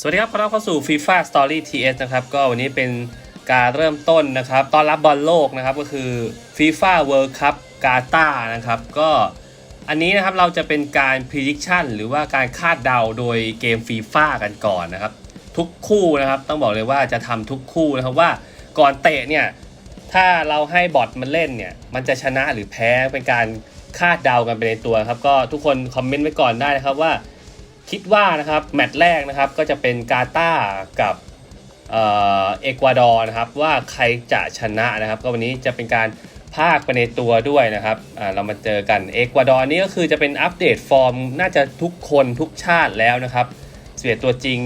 สวัสดีครับขอต้อนรับเข้าสู่ FIFA Story TS นะครับ ก็วันนี้เป็นการเริ่มต้นนะครับ ต้อนรับบอลโลกนะครับ ก็คือ FIFA World Cup กาตาร์นะครับ ก็อันนี้นะครับเราจะเป็นการ prediction หรือว่าการคาดเดาโดยเกม FIFA กันก่อนนะครับ ทุกคู่นะครับ ต้องบอกเลยว่าจะทำทุกคู่นะครับว่าก่อนเตะเนี่ย ถ้าเราให้บอทมันเล่นเนี่ย มันจะชนะหรือแพ้เป็นการคาดเดากันไปในตัวครับ ก็ทุกคนคอมเมนต์ไว้ก่อนได้นะครับว่า คิดว่านะครับแมตช์แรกนะครับก็จะเป็นกาตากับเออเอกวาดอร์นะครับว่าใครจะชนะนะครับ ก็วันนี้จะเป็นการภาคไปในตัวด้วยนะครับอ่าเรามาเจอกันเอกวาดอร์นี่ก็คือจะเป็นอัปเดตฟอร์ม น่าจะทุกคนทุกชาติแล้วนะครับเสียตัวจริง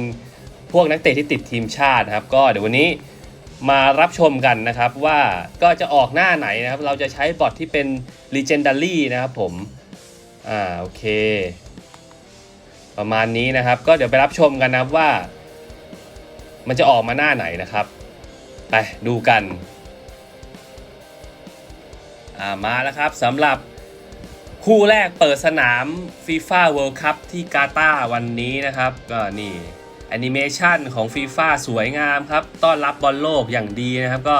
พวกนักเตะที่ติดทีมชาตินะครับ ก็เดี๋ยววันนี้มารับชมกันนะครับว่าก็จะออกหน้าไหนนะครับ เราจะใช้บอทที่เป็น Legendary นะครับผม อ่าโอเค ประมาณนี้นะครับ ก็เดี๋ยวไปรับชมกันนะครับว่า มันจะออกมาหน้าไหนนะครับ ไปดูกันามาแล้วครับสำหรับคู่แรกเปิดสนาม FIFA World Cup ที่กาตาร์วันนี้นะครับก็นี่แอนิเมชันของ FIFA สวยงามครับ ต้อนรับบอลโลกอย่างดีนะครับ ก็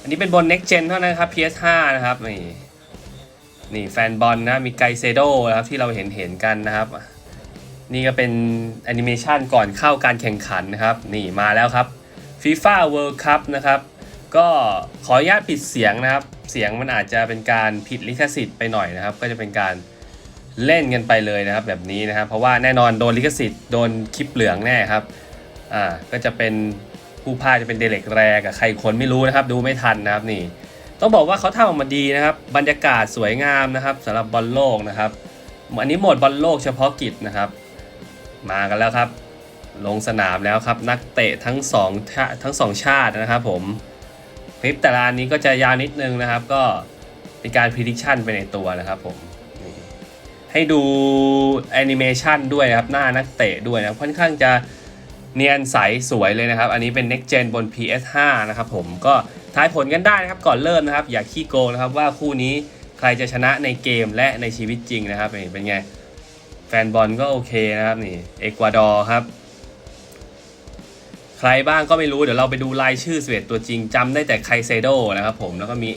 อันนี้เป็นบน Next Gen เท่านั้นครับ PS5 นะครับ นี่นี่แฟนบอลนะมีไกเซโดนะครับที่เราเห็นเห็นกันนะครับ นี่ก็เป็นแอนิเมชันก่อนเข้าการแข่งขันนะครับ นี่มาแล้วครับ FIFA World Cup นะครับ ก็ขออนุญาตปิดเสียงนะครับ เสียงมันอาจจะเป็นการผิดลิขสิทธิ์ไปหน่อยนะครับ ก็จะเป็นการเล่นกันไปเลยนะครับ แบบนี้นะครับ เพราะว่าแน่นอนโดนลิขสิทธิ์โดนคลิปเหลืองแน่ครับ อ่า ก็จะเป็นผู้พากจะเป็นเดเล็กแรกับใครคนไม่รู้นะครับ ดูไม่ทันนะครับนี่ ต้องบอกว่าเขาทำออกมาดีนะครับ บรรยากาศสวยงามนะครับสำหรับบอลโลกนะครับ อันนี้โหมดบอลโลกเฉพาะกิจนะครับ มากันแล้วครับ ลงสนามแล้วครับนักเตะทั้งสองทั้งสองชาตินะครับผมคลิปแต่ละอันนี้ก็จะยาวนิดนึงนะครับ ก็เป็นการ prediction ไปในตัวนะครับผมให้ดูแอนิเมชันด้วยนะครับ หน้านักเตะด้วยนะค่อนข้างจะเนียนใสสวยเลยนะครับ อันนี้เป็น next gen บน PS5 นะครับผมก็ทายผลกันได้นะครับก่อนเริ่มนะครับ อย่าขี้โกงนะครับว่าคู่นี้ใครจะชนะในเกมและในชีวิตจริงนะครับนี่เป็นไง แฟนบอลก็โอเคนะครับนี่เอกวาดอร์ครับ ใครบ้างก็ไม่รู้เดี๋ยวเราไปดูรายชื่อสเวตตัวจริงจำได้แต่ไคเซโดนะครับผมแล้วก็มี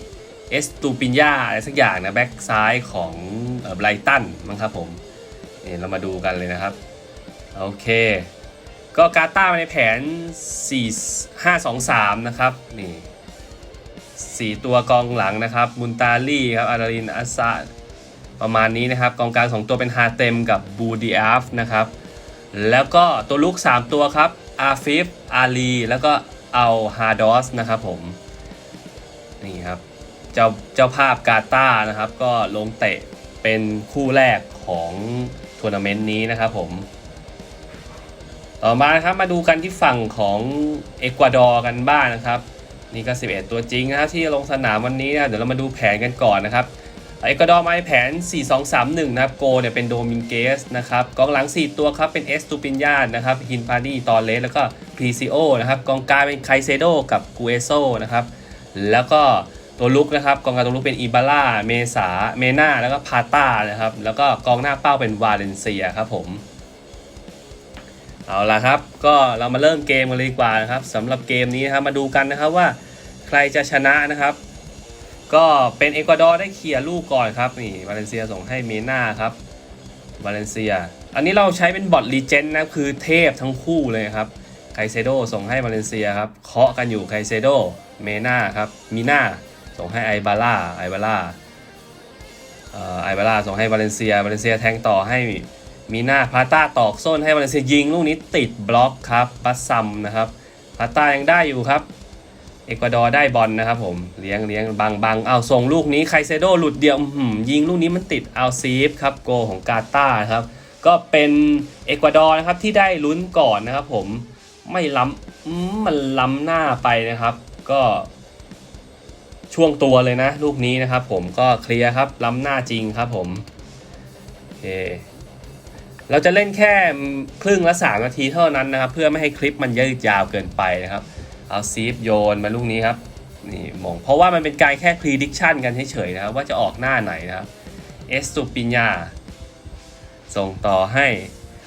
เอสตูปินยาอะไรสักอย่างนะแบ็กซ้ายของไบรตันมั้งครับผมนี่เรามาดูกันเลยนะครับ โอเค ก็กาตาร์ในแผน 4 5 2 3 นะครับนี่สี่ตัวกองหลังนะครับมุนตาลี่ครับอารารินอาซา ประมาณนี้นะครับกองกลาง 2 ตัวเป็นฮาเต็มกับบูดีอาฟนะครับแล้วก็ตัวลุก3 ตัวครับอาฟิฟอาลีแล้วก็เอาฮาดอสนะครับผมนี่ครับเจ้าเจ้าภาพกาตาร์นะครับ ก็ลงเตะเป็นคู่แรกของทัวร์นาเมนต์นี้นะครับผมต่อมานะครับมาดูกันที่ฝั่งของเอกวาดอร์กันบ้างนะครับ นี่ก็ 11 ตัวจริงนะครับที่ลงสนามวันนี้นะเดี๋ยวเรามาดูแผนกันก่อนนะครับ เอกดอมาในแผน 4-2-3-1 นะครับ โกเนี่ยเป็นโดมิงเกสนะครับกองหลัง 4 ตัวครับเป็นเอสตูปินยานะครับฮินพาดีตอเลสแล้วก็พรีซิโอนะครับกองกลางเป็นไคเซโดกับกูเอโซนะครับแล้วก็ตัวลุกนะครับกองกลางตัวลุกเป็นอีบาร่าเมษาเมนาแล้วก็พาต้านะครับแล้วก็กองหน้าเป้าเป็นวาเลนเซียครับผมเอาละครับก็เรามาเริ่มเกมกันเลยดีกว่านะครับสำหรับเกมนี้นะครับมาดูกันนะครับว่าใครจะชนะนะครับ ก็เป็นเอกวาดอร์ได้เคลียร์ลูกก่อนครับนี่วาเลนเซียส่งให้เมน่าครับวาเลนเซีย อันนี้เราใช้เป็นบอทลีเจนนะคือเทพทั้งคู่เลยครับไคเซโดส่งให้วาเลนเซียครับเคาะกันอยู่ไคเซโดเมน่าครับมีน่าส่งให้ไอบาร่าไอบาร่าอ่อไอบาร่าส่งให้วาเลนเซียวาเลนเซียแทงต่อให้มีน่าพาต้าตอกส้นให้วาเลนเซียยิงลูกนี้ติดบล็อกครับบัสซัมนะครับพาต้ายังได้อยู่ครับ เอกวาดอร์ได้บอลนะครับผมเลี้ยงเลี้ยงบังบังเอาส่งลูกนี้ไคเซโดหลุดเดียวยิงลูกนี้มันติดเอาซีฟครับโกของกาตาครับ ก็เป็นเอกวาดอร์นะครับที่ได้ลุ้นก่อนนะครับผมไม่ล้ำมันล้ำหน้าไปนะครับ ก็ช่วงตัวเลยนะ ลูกนี้นะครับผมก็เคลียร์ครับล้ำหน้าจริงครับผมโอเคเราจะเล่นแค่ครึ่งละสามนาทีเท่านั้นนะครับ เพื่อไม่ให้คลิปมันยืดยาวเกินไปนะครับ เอาซีฟโยนมาลูกนี้ครับนี่มองเพราะว่ามันเป็นการแค่ prediction กันเฉยๆนะครับว่าจะออกหน้าไหนนะครับเอสตูปิญญาส่งต่อให้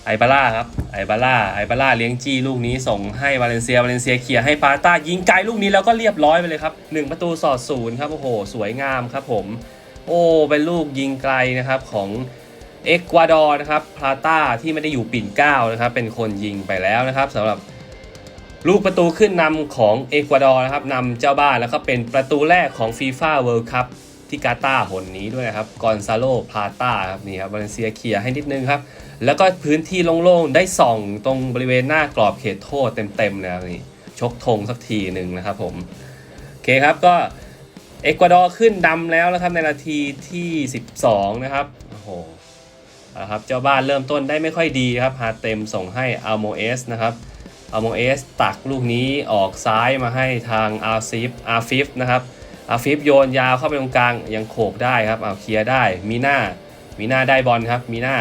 ไอบาร่าครับไอบาร่าไอบาร่าเลี้ยงจี้ลูกนี้ส่งให้วาเลนเซียวาเลนเซียเคลียร์ให้ปาต้ายิงไกลลูกนี้แล้วก็เรียบร้อยไปเลยครับหนึ่งประตูสอดศูนย์ครับโอ้โห สวยงามครับผม โอ้เป็นลูกยิงไกลนะครับของเอกวาดอร์นะครับพาต้าที่ไม่ได้อยู่ปิ่นเก้านะครับเป็นคนยิงไปแล้วนะครับสำหรับ ลูกประตูขึ้นนำของเอกวาดอร์นะครับนำเจ้าบ้านแล้วก็เป็นประตูแรกของฟีฟ่าเวิลด์คัพที่กาตาร์หนนี้ด้วยนะครับกอนซาโลพาต้าครับนี่ครับวาเลนเซียเคลียร์ให้นิดนึงครับ แล้วก็พื้นที่โล่งๆ ได้ส่องตรงบริเวณหน้ากรอบเขตโทษเต็มๆเลยครับนี่ชกธงสักทีหนึ่งนะครับผม โอเคครับก็เอกวาดอร์ขึ้นดำแล้วนะครับในนาทีที่ 12 นะครับโอ้โหเอาละครับเจ้าบ้านเริ่มต้นได้ไม่ค่อยดีครับฮาเต็มส่งให้อัลโมเอสนะครับ อัลโมเอสตักลูกนี้ออกซ้ายมาให้ทางอาร์ซิฟอาร์ฟิฟนะครับอาร์ฟิฟโยนยาวเข้าไปตรงกลางยังโขกได้ครับเอาเคลียร์ได้มีหน้ามีหน้าได้บอลครับมีหน้า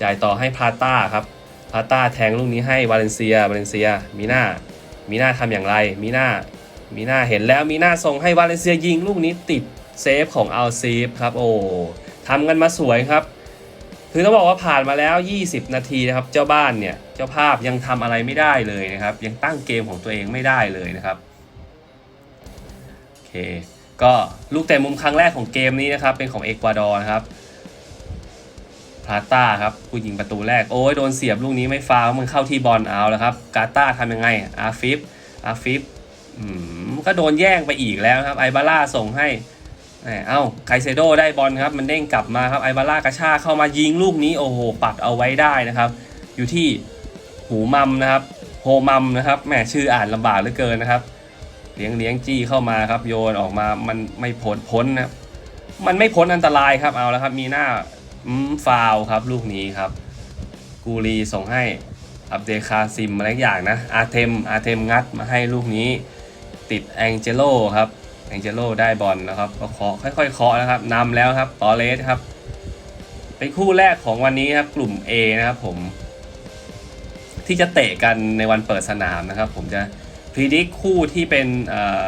จ่ายต่อให้พาต้าครับพาต้าแทงลูกนี้ให้วาเลนเซียวาเลนเซียมีหน้ามีหน้าทำอย่างไรมีหน้ามีหน้าเห็นแล้วมีหน้าส่งให้วาเลนเซียยิงลูกนี้ติดเซฟของอัลซีฟครับโอ้ทำกันมาสวยครับ คือต้องบอกว่าผ่านมาแล้ว 20 นาทีนะครับ เจ้าบ้านเนี่ย เจ้าภาพยังทำอะไรไม่ได้เลยนะครับ ยังตั้งเกมของตัวเองไม่ได้เลยนะครับ โอเค ก็ลูกเตะมุมครั้งแรกของเกมนี้นะครับ เป็นของเอกวาดอร์นะครับพาต้าครับผู้ยิงประตูแรก โอ้ยโดนเสียบลูกนี้ไม่ฟาวมันเข้าที่บอลเอาแล้วครับ กาตาทำยังไง อาฟิฟอาฟิฟอืมก็โดนแย่งไปอีกแล้วครับ ไอบาร่าส่งให้ เอ้าไคเซโดได้บอลครับ มันเด้งกลับมาครับไอบาร่ากระชากเข้ามายิงลูกนี้โอ้โหปัดเอาไว้ได้นะครับ อยู่ที่หูมัมนะครับโฮมัมนะครับแหมชื่ออ่านลำบากเหลือเกินนะครับ เลี้ยงเลี้ยงจี้เข้ามาครับโยนออกมามันไม่พ้นพ้นนะมันไม่พ้นอันตรายครับเอาแล้วครับ มีหน้าฟาวครับลูกนี้ครับ กูรีส่งให้อับเดคาซิมอะไรอย่างนะอาเทมอาเทมงัดมาให้ลูกนี้ ติดแองเจโลครับ แองเจโลได้บอลนะครับก็เคาะค่อยๆเคาะนะครับนำแล้วครับตอเลสครับ เป็นคู่แรกของวันนี้ครับ กลุ่ม A นะครับผม ที่จะเตะกันในวันเปิดสนามนะครับ ผมจะพ r e ดิ c คู่ที่เป็นอ่อ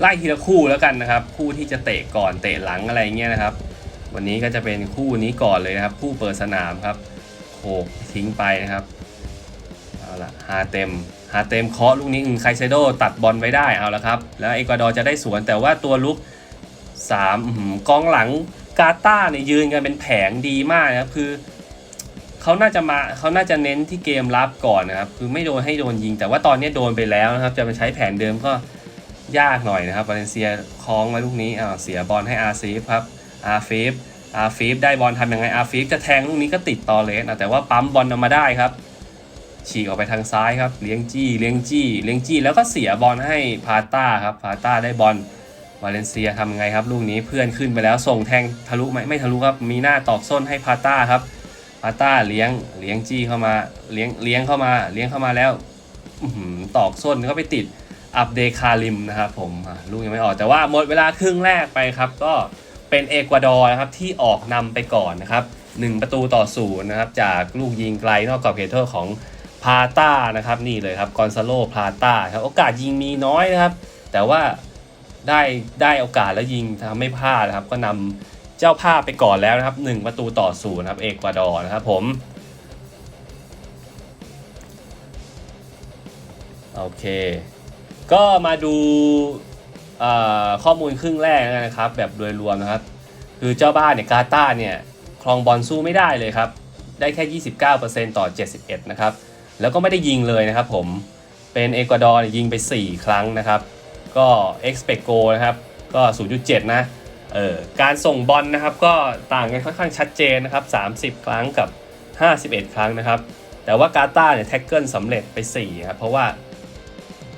ไล่ทีละคู่แล้วกันนะครับ คู่ที่จะเตะก่อนเตะหลังอะไรเงี้ยนะครับ วันนี้ก็จะเป็นคู่นี้ก่อนเลยนะครับ คู่เปิดสนามครับโขกทิ้งไปนะครับเอาละฮาเต็ม ฮาเต็มเคาะลูกนี้อืมไคเซโดตัดบอลไว้ได้เอาละครับ แล้วเอกวาดอร์จะได้สวนแต่ว่าตัวลุกสามกองหลังกาตาเนี่ยยืนกันเป็นแผงดีมากนะครับคือเขาน่าจะมาเขาน่าจะเน้นที่เกมรับก่อนนะครับ คือไม่โดนให้โดนยิง แต่ว่าตอนนี้โดนไปแล้วนะครับ จะมาใช้แผนเดิมก็ยากหน่อยนะครับวาเลนเซียคล้องมาลูกนี้อ่าเสียบอลให้อาซีฟครับอาฟีฟอาฟีฟได้บอลทำยังไงอาฟีฟจะแทงลูกนี้ก็ติดตอเลสนะแต่ว่าปั๊มบอลออกมาได้ครับ ฉีกออกไปทางซ้ายครับ เลี้ยงจี้เลี้ยงจี้เลี้ยงจี้แล้วก็เสียบอลให้พาต้าครับพาต้าได้บอลวาเลนเซียทำยังไงครับ ลูกนี้เพื่อนขึ้นไปแล้วส่งแทงทะลุไหมไม่ทะลุครับมีหน้าตอกส้นให้พาต้าครับพาต้าเลี้ยงเลี้ยงจี้เข้ามาเลี้ยงเลี้ยงเข้ามา เลี้ยงเข้ามาแล้วตอกส้นก็ไปติดอับเดคาริมนะครับผมลูกยังไม่ออกแต่ว่าหมดเวลาครึ่งแรกไปครับ ก็เป็นเอกวาดอร์นะครับที่ออกนำไปก่อนนะครับ1ประตูต่อศูนย์นะครับจากลูกยิงไกลนอกกรอบเขตโทษของ พาต้านะครับนี่เลยครับกอนซาโลพาต้าครับโอกาสยิงมีน้อยนะครับ แต่ว่าได้ได้โอกาสแล้วยิงทำไม่พลาดนะครับ ก็นำเจ้าภาพไปก่อนแล้วนะครับ 1 ประตูต่อศูนย์ครับเอกวาดอร์นะครับผมโอเค ก็มาดูข้อมูลครึ่งแรกนะครับ แบบโดยรวมนะครับ คือเจ้าบ้านเนี่ยกาตาเนี่ยครองบอลสู้ไม่ได้เลยครับ ได้แค่ 29%ต่อ 71 นะครับ แล้วก็ไม่ได้ยิงเลยนะครับผม เป็นเอกวาดอร์ยิงไป 4 ครั้งนะครับ ก็ expect goal นะครับ ก็ 0.7 นะ เออการส่งบอลนะครับ ก็ต่างกันค่อนข้างชัดเจนนะครับ 30 ครั้งกับ 51 ครั้งนะครับ แต่ว่ากาตาร์เนี่ยแท็กเกิลสำเร็จไป4ครับ เพราะว่า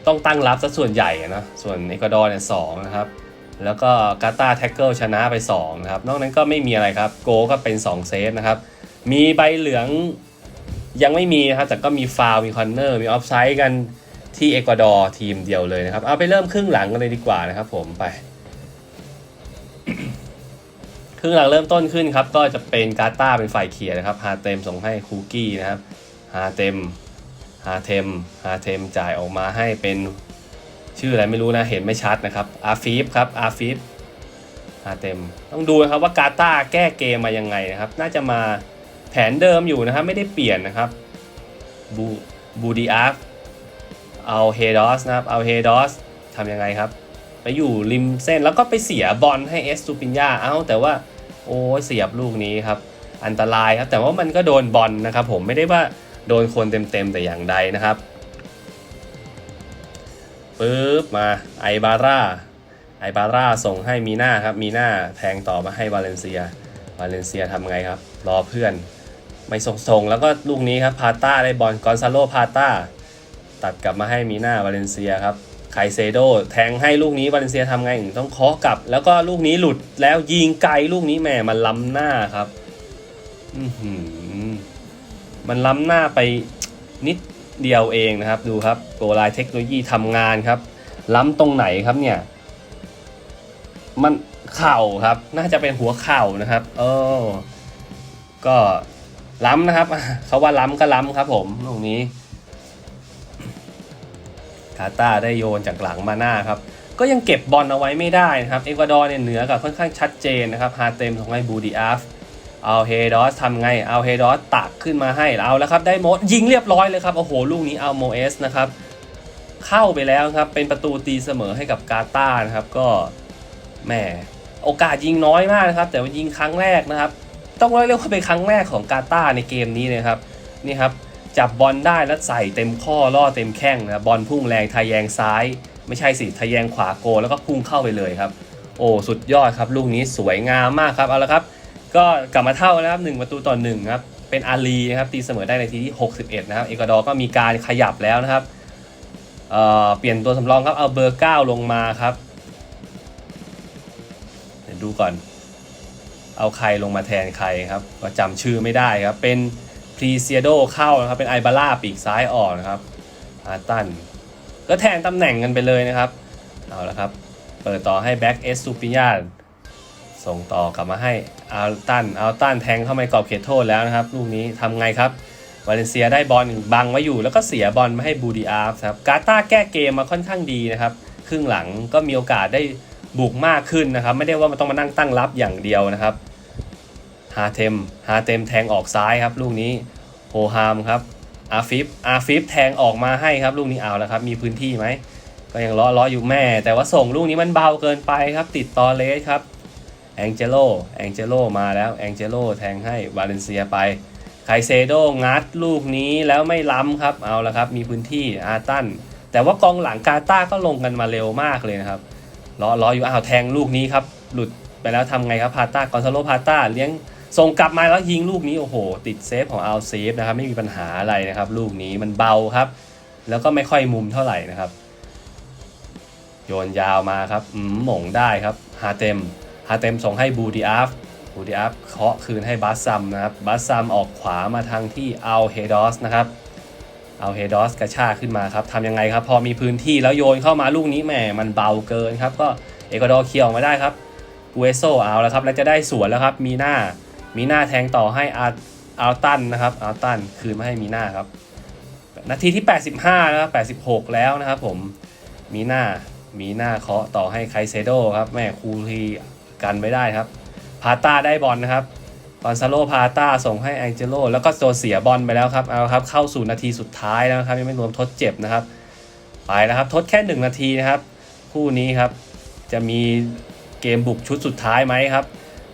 ต้องตั้งรับซะส่วนใหญ่นะ ส่วนเอกวาดอร์เนี่ยสองนะครับ แล้วก็กาตาร์แท็กเกิลชนะไป2นะครับ นอกนั้นก็ไม่มีอะไรครับ โกก็เป็น 2 เซฟนะครับ มีใบเหลือง ยังไม่มีนะครับ แต่ก็มีฟาวมีคอนเนอร์ มีออฟไซด์กันที่เอกวาดอร์ทีมเดียวเลยนะครับ เอาไปเริ่มครึ่งหลังกันเลยดีกว่านะครับผมไป ครึ่งหลังเริ่มต้นขึ้นครับ ก็จะเป็นกาตาเป็นฝ่ายเคลียนะครับ ฮาเต็มส่งให้คูกี้นะครับ ฮาเต็ม ฮาเทมฮาเทมจ่ายออกมาให้เป็นชื่ออะไรไม่รู้นะ เห็นไม่ชัดนะครับ อาฟีฟครับ อาฟีฟฮาเต็ม ต้องดูนะครับว่ากาตาแก้เกมมายังไงนะครับ น่าจะมา แผนเดิมอยู่นะครับ ไม่ได้เปลี่ยนนะครับบูบูดีอาร์เอาเฮดอสนะครับเอาเฮดอสทำยังไงครับ ไปอยู่ริมเส้นแล้วก็ไปเสียบอลให้เอสตูปินยาเอาแต่ว่าโอ้เสียบลูกนี้ครับ อันตรายครับ แต่ว่ามันก็โดนบอลนะครับ ผมไม่ได้ว่าโดนคนเต็มๆแต่อย่างใดนะครับปึ๊บมาไอบาร่าไอบาร่าส่งให้มีหน้าครับมีหน้าแทงต่อมาให้วาเลนเซียวาเลนเซียทำไงครับ รอเพื่อน ไม่ส่งส่งแล้วก็ลูกนี้ครับพาต้าได้บอลกอนซาโลพาต้าตัดกลับมาให้มีนาวาเลนเซียครับไคเซโดแทงให้ลูกนี้วาเลนเซียทำไงต้องเคาะกลับ แล้วก็ลูกนี้หลุดแล้วยิงไกลลูกนี้แหมมันล้ำหน้าครับอมันล้ำหน้าไปนิดเดียวเองนะครับ ดูครับโกลายเทคโนโลยีทำงานครับ ล้ำตรงไหนครับเนี่ย มันเข่าครับ น่าจะเป็นหัวเข่านะครับ เออก็ ล้ำนะครับเขาว่าล้ำก็ล้ำครับผมตรงนี้กาตาได้โยนจากหลังมาหน้าครับ ก็ยังเก็บบอลเอาไว้ไม่ได้นะครับ เอกวาดอร์เนี่ยเหนือกับค่อนข้างชัดเจนนะครับฮาเต็มส่งให้บูดีอาฟเอาเฮดอสทำไง เอาเฮดอสตักขึ้นมาให้เอาแล้วครับ ได้โมดยิงเรียบร้อยเลยครับ โอ้โห ลูกนี้เอาโมเอสนะครับ เข้าไปแล้วครับ เป็นประตูตีเสมอให้กับกาตาร์นะครับ ก็แหมโอกาสยิงน้อยมากนะครับ แต่ว่ายิงครั้งแรกนะครับ ต้องเรียกว่าเป็นครั้งแรกของกาตาในเกมนี้เลยครับนี่ครับจับบอลได้แล้วใส่เต็มข้อล่อเต็มแข้งนะบอลพุ่งแรงทะแยงซ้าย ไม่ใช่สิทะแยงขวาโก แล้วก็พุ่งเข้าไปเลยครับ โอ้สุดยอดครับลูกนี้สวยงามมากครับเอาละครับ ก็กลับมาเท่าแล้วครับหนึ่งประตูต่อหนึ่งครับเป็นอาลีนะครับตีเสมอได้ในทีที่ 61 นะครับเอกวาดอร์ก็มีการขยับแล้วนะครับเเปลี่ยนตัวสำรองครับเอาเบอร์ 9 ลงมาครับเดี๋ยวดูก่อน เอาใครลงมาแทนใครครับ ก็จำชื่อไม่ได้ครับ เป็นพรีเซียโดเข้านะครับ เป็นไอบาร่าปีกซ้ายออกนะครับอาร์ตัน ก็แทนตำแหน่งกันไปเลยนะครับ เอาละครับ เปิดต่อให้แบ็กเอสซูปิยาส่งต่อกลับมาให้อัลตันอัลตันแทงเข้ามากรอบเขตโทษแล้วนะครับ ลูกนี้ทำไงครับวาเลนเซียได้บอลบังไว้อยู่ แล้วก็เสียบอลมาให้บูดีอาร์ฟครับ กาตาแก้เกมมาค่อนข้างดีนะครับ ครึ่งหลังก็มีโอกาสได้ บุกมากขึ้นนะครับ ไม่ได้ว่ามันต้องมานั่งตั้งรับอย่างเดียวนะครับฮาเทมฮาเทมแทงออกซ้ายครับ ลูกนี้โฮฮามครับอาฟิฟอาฟิฟแทงออกมาให้ครับ ลูกนี้เอาแล้วครับ มีพื้นที่ไหมก็ยังล้อล้ออยู่แม่ แต่ว่าส่งลูกนี้มันเบาเกินไปครับ ติดตอเลสครับแองเจโลแองเจโลมาแล้วแองเจโลแทงให้วาเลนเซียไปไคเซโดงัดลูกนี้แล้วไม่ล้ำครับเอาละครับ มีพื้นที่อาตันแต่ว่ากองหลังกาตาก็ลงกันมาเร็วมากเลยนะครับ รอรออยู่อ้าวแทงลูกนี้ครับ หลุดไปแล้วทำไงครับพาต้ากอนซาโลพาต้าเลี้ยงส่งกลับมาแล้วยิงลูกนี้โอ้โห ติดเซฟของอัลเซฟนะครับไม่มีปัญหาอะไรนะครับ ลูกนี้มันเบาครับ แล้วก็ไม่ค่อยมุมเท่าไหร่นะครับ โยนยาวมาครับอืมหม่งได้ครับฮาเต็มฮาเต็มส่งให้บูดีอาฟบูดีอาฟเคาะคืนให้บัสซัมนะครับบัสซัมออกขวามาทางที่อัลเฮดอสนะครับ เอาเฮดอสกระชากขึ้นมาครับทำยังไงครับ พอมีพื้นที่แล้วโยนเข้ามาลูกนี้แหมมันเบาเกินครับ ก็เอกวาดอร์เคลียร์ออกมาได้ครับกูเอโซเอาแล้วครับ แล้วจะได้สวนแล้วครับ มีหน้า มีหน้าแทงต่อให้อาร์อัลตันนะครับอัลตันคืนมาให้มีหน้าครับ นาทีที่ 85นะครับ86 แล้วนะครับผมมีหน้ามีหน้าเคาะต่อให้ไคเซโดครับแม่คูทีกันไม่ได้ครับ พาต้าได้บอลนะครับ กอนซาโลพาต้าส่งให้แองเจโลแล้วก็ตัวเสียบอลไปแล้วครับเอาครับเข้าสู่นาทีสุดท้ายแล้วนะครับยังไม่รวมทดเจ็บนะครับ ไปแล้วครับทดแค่ 1 นาทีนะครับ คู่นี้ครับจะมีเกมบุกชุดสุดท้ายไหมครับ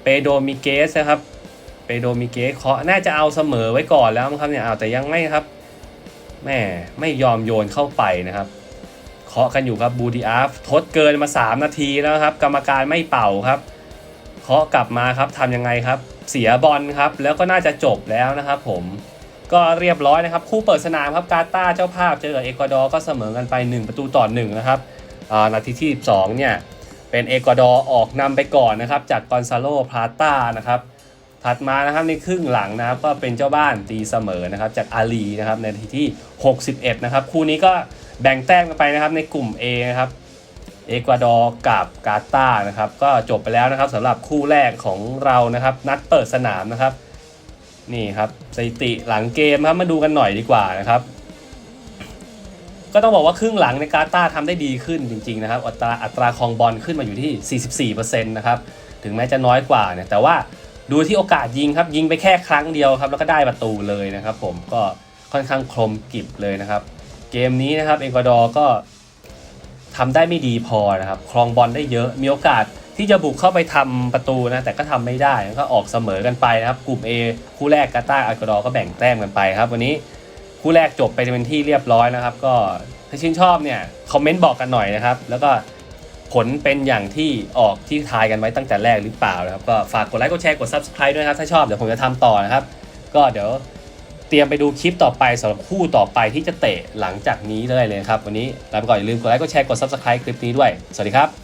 เปโดมิเกสนะครับเปโดมิเกสเคาะน่าจะเอาเสมอไว้ก่อนแล้วครับเนี่ยเอาแต่ยังไม่ครับแม่ไม่ยอมโยนเข้าไปนะครับเคาะกันอยู่ครับบูดีอาฟทดเกินมา 3 นาทีแล้วครับ กรรมการไม่เป่าครับเคาะกลับมาครับทำยังไงครับ เสียบอลครับ แล้วก็น่าจะจบแล้วนะครับผมก็เรียบร้อยนะครับ คู่เปิดสนามครับกาตาเจ้าภาพเจอกับเอกวาดอร์ก็เสมอกันไป 1 ประตูต่อ1นะครับนาทีที่ 12 เนี่ย เป็นเอกวาดอร์ออกนำไปก่อนนะครับ จากกอนซาโลพลาต้านะครับ ถัดมานะครับในครึ่งหลังนะครับ ก็เป็นเจ้าบ้านตีเสมอนะครับ จากอาลีนะครับในนาทีที่ 61 นะครับ คู่นี้ก็แบ่งแต้มกันไปนะครับในกลุ่ม A นะครับ เอกวาดอร์กับกาตาร์นะครับ ก็จบไปแล้วนะครับสำหรับคู่แรกของเรานะครับ นัดเปิดสนามนะครับ นี่ครับสถิติหลังเกมครับมาดูกันหน่อยดีกว่านะครับ ก็ต้องบอกว่าครึ่งหลังในกาตาร์ทำได้ดีขึ้นจริง ๆ นะครับ อัตราอัตราคองบอลขึ้นมาอยู่ที่ 44%นะครับถึงแม้จะน้อยกว่าเนี่ยแต่ว่าดูที่โอกาสยิงครับยิงไปแค่ครั้งเดียวครับแล้วก็ได้ประตูเลยนะครับ ผมก็ค่อนข้างคมกริบเลยนะครับ เกมนี้นะครับเอกวาดอร์ก็ ทำได้ไม่ดีพอนะครับ ครองบอลได้เยอะ มีโอกาสที่จะบุกเข้าไปทำประตูนะ แต่ก็ทำไม่ได้ก็ออกเสมอกันไปนะครับ กลุ่ม A คู่แรกกาตาร์เอกวาดอร์ก็แบ่งแต้มกันไปครับ วันนี้คู่แรกจบไปเป็นที่เรียบร้อยนะครับ ก็ถ้าชื่นชอบเนี่ยคอมเมนต์บอกกันหน่อยนะครับ แล้วก็ผลเป็นอย่างที่ออกที่ทายกันไว้ตั้งแต่แรกหรือเปล่านะครับ ก็ฝากกดไลค์กดแชร์กด subscribe ด้วยครับ ถ้าชอบเดี๋ยวผมจะทำต่อนะครับ ก็เดี๋ยว เตรียมไปดูคลิปต่อไปสำหรับคู่ต่อไปที่จะเตะหลังจากนี้เลยเลยนะครับ วันนี้ลาไปก่อนอย่าลืมกดไลค์กดแชร์กด subscribe คลิปนี้ด้วย สวัสดีครับ